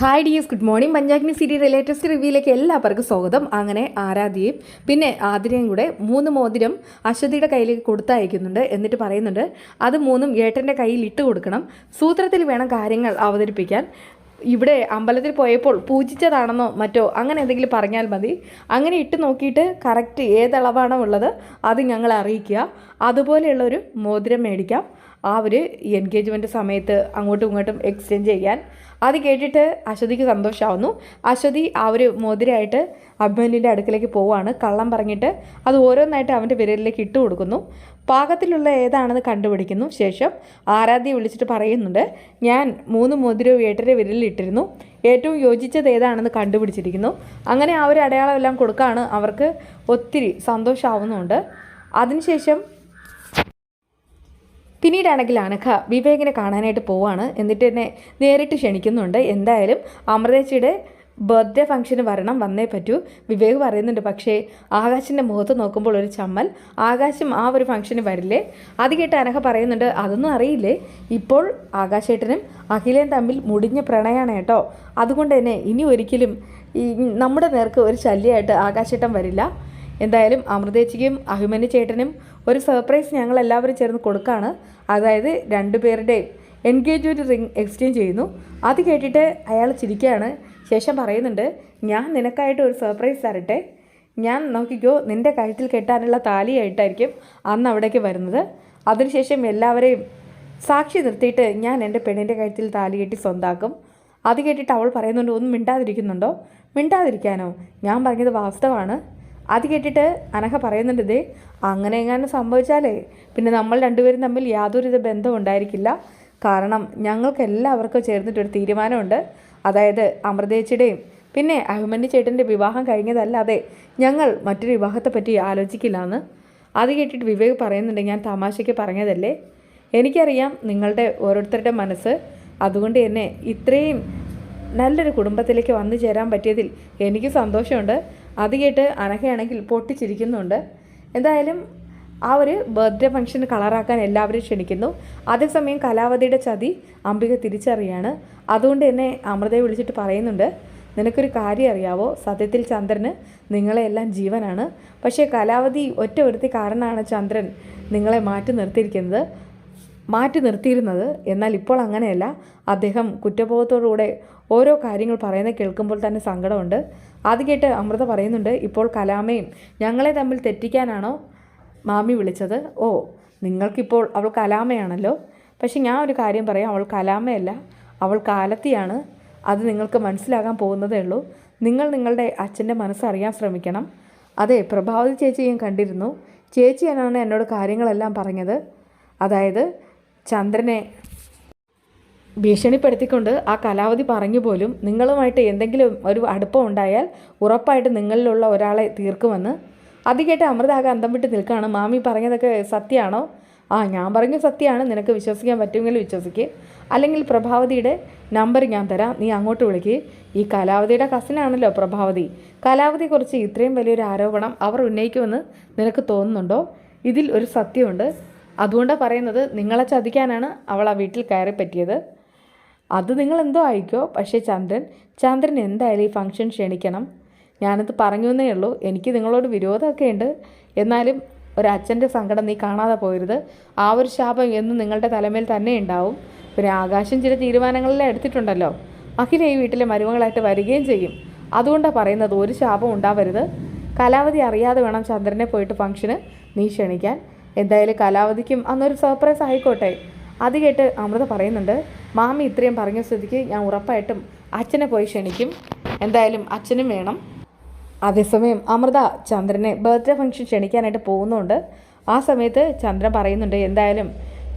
Hi dears good morning Panchagni serial latest റിവ്യൂയിലേക്ക് എല്ലാവർക്കും സ്വാഗതം. അങ്ങനെ ആരാധ്യയും പിന്നെ ആതിരയും കൂടെ മൂന്ന് മോതിരം അശ്വതിയുടെ കയ്യിലേക്ക് കൊടുത്തയക്കുന്നുണ്ട് എന്നിട്ട് പറയുന്നുണ്ട് അത് മൂന്നും ഏട്ടന്റെ കയ്യിൽ ഇട്ട് കൊടുക്കണം. സൂത്രത്തിൽ വേണം കാര്യങ്ങൾ അവതരിപ്പിക്കാൻ. ഇവിടെ അമ്പലത്തിൽ പോയപ്പോൾ പൂജിച്ചതാണെന്നോ മറ്റോ അങ്ങനെ എന്തെങ്കിലും പറഞ്ഞാൽ മതി. അങ്ങനെ ഇട്ട് നോക്കിയിട്ട് കറക്റ്റ് ഏതളവാണോ ഉള്ളത് അത് ഞങ്ങളെ അറിയിക്കുക. അതുപോലെയുള്ളൊരു മോതിരം മേടിക്കാം. ആ ഒരു എൻഗേജ്മെന്റ് സമയത്ത് അങ്ങോട്ടും ഇങ്ങോട്ടും എക്സ്ചേഞ്ച് ചെയ്യാൻ. അത് കേട്ടിട്ട് അശ്വതിക്ക് സന്തോഷമാവുന്നു അശ്വതി ആ ഒരു മോതിരമായിട്ട് അഭിമന്യുവിന്റെ അടുക്കിലേക്ക് പോവുകയാണ്. കള്ളം പറഞ്ഞിട്ട് അത് ഓരോന്നായിട്ട് അവന്റെ വിരലിലേക്ക് ഇട്ട് കൊടുക്കുന്നു. പാകത്തിലുള്ള ഏതാണെന്ന് കണ്ടുപിടിക്കുന്നു. ശേഷം ആരാധ്യ വിളിച്ചിട്ട് പറയുന്നുണ്ട് ഞാൻ മൂന്ന് മോതിരവും ഏട്ടരെ വിരലിലിട്ടിരുന്നു ഏറ്റവും യോജിച്ചത് ഏതാണെന്ന് കണ്ടുപിടിച്ചിരിക്കുന്നു. അങ്ങനെ ആ ഒരു അടയാളമെല്ലാം കൊടുക്കുകയാണ് അവർക്ക് ഒത്തിരി സന്തോഷമാവുന്നുണ്ട് അതിനുശേഷം പിന്നീടാണെങ്കിൽ അനഘ വിവേകിനെ കാണാനായിട്ട് പോവാണ്. എന്നിട്ട് എന്നെ നേരിട്ട് ക്ഷണിക്കുന്നുണ്ട്. എന്തായാലും അമൃതേച്ചിയുടെ ബർത്ത്ഡേ ഫംഗ്ഷന് വരണം വന്നേ പറ്റൂ. വിവേക് പറയുന്നുണ്ട് പക്ഷേ ആകാശിന്റെ മുഖത്ത് നോക്കുമ്പോൾ ഒരു ചമ്മൽ. ആകാശം ആ ഒരു ഫംഗ്ഷന് വരില്ലേ? അത് കേട്ട് അനഘ പറയുന്നുണ്ട് അതൊന്നും അറിയില്ലേ? ഇപ്പോൾ ആകാശേട്ടനും അഖിലയും തമ്മിൽ മുടിഞ്ഞ പ്രണയമാണ് കേട്ടോ. അതുകൊണ്ട് തന്നെ ഇനി ഒരിക്കലും ഈ നമ്മുടെ നേർക്ക് ഒരു ശല്യമായിട്ട് ആകാശേട്ടൻ വരില്ല. എന്തായാലും അമൃതേച്ചിക്കും അഭിമന്യു ചേട്ടനും ഒരു സർപ്രൈസ് ഞങ്ങൾ എല്ലാവരും ചേർന്ന് കൊടുക്കുകയാണ് അതായത് രണ്ടുപേരുടെയും എൻഗേജ്മെന്റ് റിംഗ് എക്സ്ചേഞ്ച് ചെയ്യുന്നു. അത് കേട്ടിട്ട് അയാൾ ചിരിക്കുകയാണ്. ശേഷം പറയുന്നുണ്ട് ഞാൻ നിനക്കായിട്ട് ഒരു സർപ്രൈസ് തരട്ടെ. ഞാൻ നോക്കിക്കോ നിന്റെ കഴുത്തിൽ കെട്ടാനുള്ള താലിയായിട്ടായിരിക്കും അന്ന് അവിടേക്ക് വരുന്നത്. അതിനുശേഷം എല്ലാവരെയും സാക്ഷി നിർത്തിയിട്ട് ഞാൻ എന്റെ പെണ്ണിന്റെ കഴുത്തിൽ താലി കെട്ടി സ്വന്താക്കും. അത് കേട്ടിട്ട് അവൾ പറയുന്നുണ്ട് ഒന്നും മിണ്ടാതിരിക്കുന്നുണ്ടോ? മിണ്ടാതിരിക്കാനോ? ഞാൻ പറഞ്ഞത് വാസ്തവമാണ്. അത് കേട്ടിട്ട് അനഘ പറയുന്നുണ്ട് ഇതേ അങ്ങനെ എങ്ങാനും സംഭവിച്ചാലേ? പിന്നെ നമ്മൾ രണ്ടുപേരും തമ്മിൽ യാതൊരുവിധ ബന്ധം ഉണ്ടായിരിക്കില്ല. കാരണം ഞങ്ങൾക്ക് എല്ലാവർക്കും ചേർന്നിട്ടൊരു തീരുമാനമുണ്ട്. അതായത് അമൃതേച്ചിയുടെയും പിന്നെ അഭിമന്യു ചേട്ടന്റെ വിവാഹം കഴിഞ്ഞതല്ലാതെ ഞങ്ങൾ മറ്റൊരു വിവാഹത്തെപ്പറ്റി ആലോചിക്കില്ല എന്ന് അത് കേട്ടിട്ട് വിവേക് പറയുന്നുണ്ട് ഞാൻ തമാശയ്ക്ക് പറഞ്ഞതല്ലേ? എനിക്കറിയാം നിങ്ങളുടെ ഓരോരുത്തരുടെ മനസ്സ്. അതുകൊണ്ട് തന്നെ ഇത്രയും നല്ലൊരു കുടുംബത്തിലേക്ക് വന്നു ചേരാൻ പറ്റിയതിൽ എനിക്ക് സന്തോഷമുണ്ട്. അത് കേട്ട് അനഘയാണെങ്കിൽ പൊട്ടിച്ചിരിക്കുന്നുണ്ട്. എന്തായാലും ആ ഒരു ബർത്ത്ഡേ ഫംഗ്ഷന് കളറാക്കാൻ എല്ലാവരും ക്ഷണിക്കുന്നു. അതേസമയം കലാവതിയുടെ ചതി അംബിക തിരിച്ചറിയാണ്. അതുകൊണ്ട് തന്നെ അമൃതയെ വിളിച്ചിട്ട് പറയുന്നുണ്ട് നിനക്കൊരു കാര്യം അറിയാവോ? സത്യത്തിൽ ചന്ദ്രന് നിങ്ങളെല്ലാം ജീവനാണ്. പക്ഷേ കലാവതി ഒറ്റ ഒരുത്തി കാരണമാണ് ചന്ദ്രൻ നിങ്ങളെ മാറ്റി നിർത്തിയിരിക്കുന്നത്. മാറ്റി നിർത്തിയിരുന്നത്. എന്നാൽ ഇപ്പോൾ അങ്ങനെയല്ല. അദ്ദേഹം കുറ്റബോധത്തോടുകൂടെ ഓരോ കാര്യങ്ങൾ പറയുന്നത് കേൾക്കുമ്പോൾ തന്നെ സങ്കടമുണ്ട്. അത് കേട്ട് അമൃത പറയുന്നുണ്ട് ഇപ്പോൾ കലാമയും ഞങ്ങളെ തമ്മിൽ തെറ്റിക്കാനാണോ മാമി വിളിച്ചത്? ഓ നിങ്ങൾക്കിപ്പോൾ അവൾ കലാമയാണല്ലോ. പക്ഷെ ഞാൻ ഒരു കാര്യം പറയാം അവൾ കലാമയല്ല അവൾ കാലത്തിയാണ്. അത് നിങ്ങൾക്ക് മനസ്സിലാകാൻ പോകുന്നതേ ഉള്ളൂ. നിങ്ങൾ നിങ്ങളുടെ അച്ഛന്റെ മനസ്സറിയാൻ ശ്രമിക്കണം. അതെ പ്രഭാവതി ചേച്ചി ഞാൻ കണ്ടിരുന്നു. ചേച്ചിയാണ് എന്നോട് കാര്യങ്ങളെല്ലാം പറഞ്ഞത്. അതായത് ചന്ദ്രനെ ഭീഷണിപ്പെടുത്തിക്കൊണ്ട് ആ കലാവധി പറഞ്ഞു പോലും നിങ്ങളുമായിട്ട് എന്തെങ്കിലും ഒരു അടുപ്പം ഉണ്ടായാൽ ഉറപ്പായിട്ട് നിങ്ങളിലുള്ള ഒരാളെ തീർക്കുമെന്ന്. അത് കേട്ട് അമൃത ആകെ അന്തം വിട്ട് നിൽക്കുകയാണ്. മാമി പറഞ്ഞതൊക്കെ സത്യമാണോ? ആ ഞാൻ പറഞ്ഞ സത്യമാണ്. നിനക്ക് വിശ്വസിക്കാൻ പറ്റുമെങ്കിൽ വിശ്വസിക്ക്. അല്ലെങ്കിൽ പ്രഭാവതിയുടെ നമ്പർ ഞാൻ തരാം. നീ അങ്ങോട്ട് വിളിക്ക്. ഈ കലാവതിയുടെ കസിനാണല്ലോ പ്രഭാവതി. കലാവതിയെക്കുറിച്ച് ഇത്രയും വലിയൊരു ആരോപണം അവർ ഉന്നയിക്കുമെന്ന് നിനക്ക് തോന്നുന്നുണ്ടോ? ഇതിൽ ഒരു സത്യമുണ്ട്. അതുകൊണ്ടാണ് പറയുന്നത് നിങ്ങളെ ചതിക്കാനാണ് അവൾ ആ വീട്ടിൽ കയറി പറ്റിയത് അത് നിങ്ങൾ എന്തോ ആയിക്കോ? പക്ഷേ ചന്ദ്രൻ ചന്ദ്രൻ എന്തായാലും ഈ ഫംഗ്ഷൻ ക്ഷണിക്കണം. ഞാനത് പറഞ്ഞു എന്നേ ഉള്ളൂ. എനിക്ക് നിങ്ങളോട് വിരോധമൊക്കെ ഉണ്ട്. എന്നാലും ഒരു അച്ഛന്റെ സങ്കടം നീ കാണാതെ പോരുത്. ആ ഒരു ശാപം എന്നും നിങ്ങളുടെ തലമേൽ തന്നെ ഉണ്ടാവും. പിന്നെ ആകാശം ചില തീരുമാനങ്ങളെല്ലാം എടുത്തിട്ടുണ്ടല്ലോ. അഖില ഈ വീട്ടിലെ മരുമകളായിട്ട് വരികയും ചെയ്യും. അതുകൊണ്ടാണ് പറയുന്നത് ഒരു ശാപം ഉണ്ടാവരുത്. കലാവധി അറിയാതെ വേണം ചന്ദ്രനെ പോയിട്ട് ഫംഗ്ഷന് നീ ക്ഷണിക്കാൻ. എന്തായാലും കലാവധിക്കും അന്നൊരു സർപ്രൈസ് ആയിക്കോട്ടെ. അത് കേട്ട് അമൃത പറയുന്നുണ്ട്. മാമി ഇത്രയും പറഞ്ഞ സ്ഥിതിക്ക് ഞാൻ ഉറപ്പായിട്ടും അച്ഛനെ പോയി ക്ഷണിക്കും. എന്തായാലും അച്ഛനും വേണം. അതേസമയം അമൃത ചന്ദ്രനെ ബർത്ത്ഡേ ഫംഗ്ഷൻ ക്ഷണിക്കാനായിട്ട് പോകുന്നുണ്ട്. ആ സമയത്ത് ചന്ദ്രൻ പറയുന്നുണ്ട് എന്തായാലും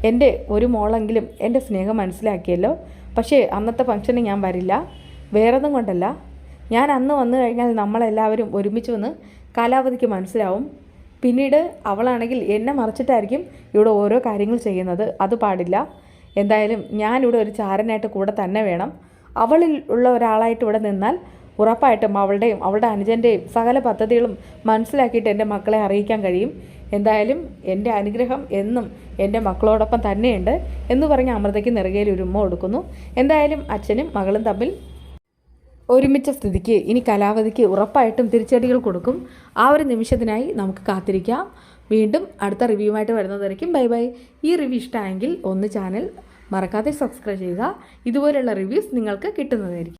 എന്റെ ഒരു മോളെങ്കിലും എന്റെ സ്നേഹം മനസ്സിലാക്കിയല്ലോ. പക്ഷേ അന്നത്തെ ഫംഗ്ഷന് ഞാൻ വരില്ല. വേറൊന്നും കൊണ്ടല്ല. ഞാൻ അന്ന് വന്നു കഴിഞ്ഞാൽ നമ്മളെല്ലാവരും ഒരുമിച്ച് വന്ന് കാലാവധിക്ക് മനസ്സിലാവും. പിന്നീട് അവളാണെങ്കിൽ എന്നെ മറച്ചിട്ടായിരിക്കും ഇവിടെ ഓരോ കാര്യങ്ങൾ ചെയ്യുന്നത്. അത് പാടില്ല. എന്തായാലും ഞാനിവിടെ ഒരു ചാരനായിട്ട് കൂടെ തന്നെ വേണം. അവളിൽ ഉള്ള ഒരാളായിട്ട് ഇവിടെ നിന്നാൽ ഉറപ്പായിട്ടും അവളുടെയും അവളുടെ അനുജന്റെയും സകല പദ്ധതികളും മനസ്സിലാക്കിയിട്ട് എന്റെ മക്കളെ അറിയിക്കാൻ കഴിയും. എന്തായാലും എന്റെ അനുഗ്രഹം എന്നും എന്റെ മക്കളോടൊപ്പം തന്നെയുണ്ട് എന്ന് പറഞ്ഞ് അമൃതയ്ക്ക് നിറകയിൽ ഉമ്മ കൊടുക്കുന്നു. എന്തായാലും അച്ഛനും മകളും തമ്മിൽ ഒരുമിച്ച സ്ഥിതിക്ക് ഇനി കലാവതിക്ക് ഉറപ്പായിട്ടും തിരിച്ചടികൾ കൊടുക്കും. ആ ഒരു നിമിഷത്തിനായി നമുക്ക് കാത്തിരിക്കാം. വീണ്ടും അടുത്ത റിവ്യൂമായിട്ട് വരുന്നതായിരിക്കും. Bye bye. ഈ റിവ്യൂ ഇഷ്ടമായെങ്കിൽ ഒന്ന് ചാനൽ മറക്കാതെ സബ്സ്ക്രൈബ് ചെയ്യുക. ഇതുപോലെയുള്ള റിവ്യൂസ് നിങ്ങൾക്ക് കിട്ടുന്നതായിരിക്കും.